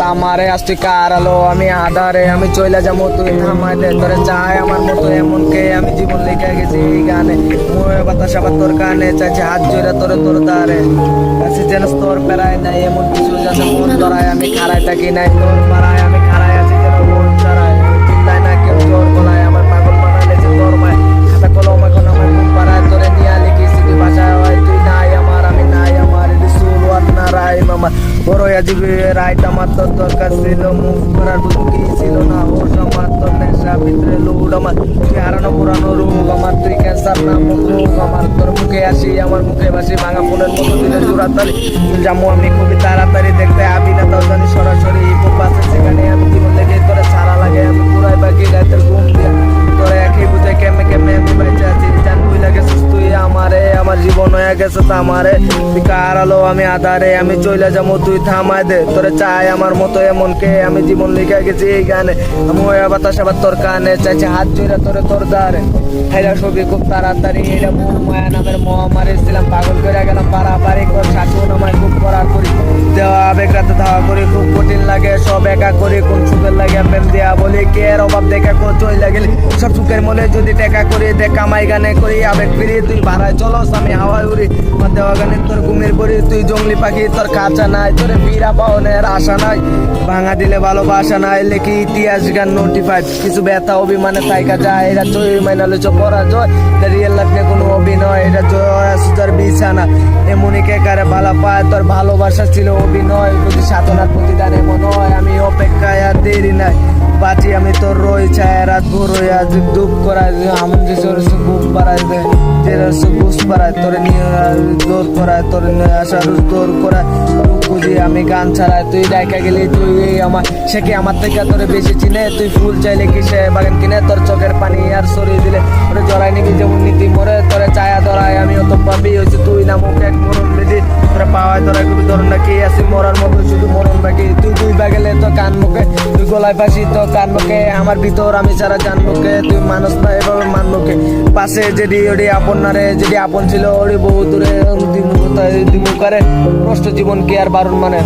তামারে আজ তুই কার আলো? আমি আধারে, আমি চলে যাব, তুই আমার দে তোরে চাই। আমার মতো এমন কে? আমি জীবন লেখা গেছি এই গানে। মুয়ে বাতাস আবার তোর কানে, চাইছে হাত জোরে তোরে তোর তারে কাছে যেন তোর পেরায় নাই, এমন কিছু যাতে মন ধরায়, আমি খারাই থাকি নাই? তোর পাড়ায় বড় আজিবি রাইট আমার তোর দরকার ছিল, মুখ করার ছিল না। ওর আমার তোর নেশা, ভিতরে লোড আমার হারানো পুরানো রোগ আমার, তুই ক্যান্সার না আমার তোর মুখে আসি, আমার মুখে বাসি ভাঙা ফোনের মতো জামু, আমি খুবই তাড়াতাড়ি দেখতে আবি না তাও জানি সরাসরি গেছে আমারে। তুই কার আলো আমি আধারে, আমি চইলা যাব, তুই থামাই দে। তোরে চাই আমার মতো এমন কে, আমি জীবন লিখে গেছি এই গানে। আমি ওই বাতাস আবার তোর কানে, চাইছে হাত জুড়ে তোরে তোর দারে হাইরা ছবি খুব তাড়াতাড়ি এটা মায়া নামের মহামারী, ছিলাম পাগল করে গেলাম লাগে একা করি কোন সুখের লাগে প্রেম দেয়া বলি? কে এর অভাব দেখা কো চই লাগেলি? সব সুখের মলে যদি টেকা করি দেখ কামাই গানে করি আবেগ ফিরি তুই ভাড়ায় চলস আমি হাওয়ায় উড়ি। দেওয়া গানে তোর ঘুমের বড়ি তুই জঙ্গলি পাখি, তোর কাঁচা নাই, তোর ফিরা পাওনের আশা নাই। ভাঙা দিলে ভালোবাসা নাই, লেখি ইতিহাস গান নোটিফাইড কিছু ব্যথা, অভিমানে তাইকা যায় এটা চই মাইনালে চো পরাজয়। রিয়েল লাইফ নিয়ে কোনো অভিনয় এটা জয়, সুতার বিছানা। এমনই কে কারে ভালো পায়, তোর ভালোবাসা ছিল অভিনয়। প্রতি সাধনার প্রতিদান এমন হয়, আমি অপেক্ষায় আর দেরি নাই। বাঁচি আমি তোর রই ছায় রাত ভোর হয়ে আজ দুঃখ আমন যে দে যে তোর নিয়ে করায়, তোর নিয়ে করায়। বুঝি আমি গান ছাড়াই তুই ডাইকা গেলি, তুই আমার সে কি আমার থেকে তোর বেশি চিনে? তুই ফুল চাইলে কি সে বাগান কিনে? তোর চোখের পানি আর সরিয়ে দিলে। ওরে জড়াই নিবি যেমন পাওয়ায় তোরা খুবই ধরুন নাকি? আসি মরার মতো শুধু মরণ বাকি। তুই দুই বাগেলে তো কান মুখে, তুই গলায় ফাঁসি তো কান মুখে। আমার ভিতর আমি ছাড়া জান মুখে, তুই মানুষ না, এভাবে মান মুখে। পাশে যেটি ওটি আপন না রে আপন ছিল ওটি বহু দূরে দিমু করে। নষ্ট জীবন কে আর বারণ মানে?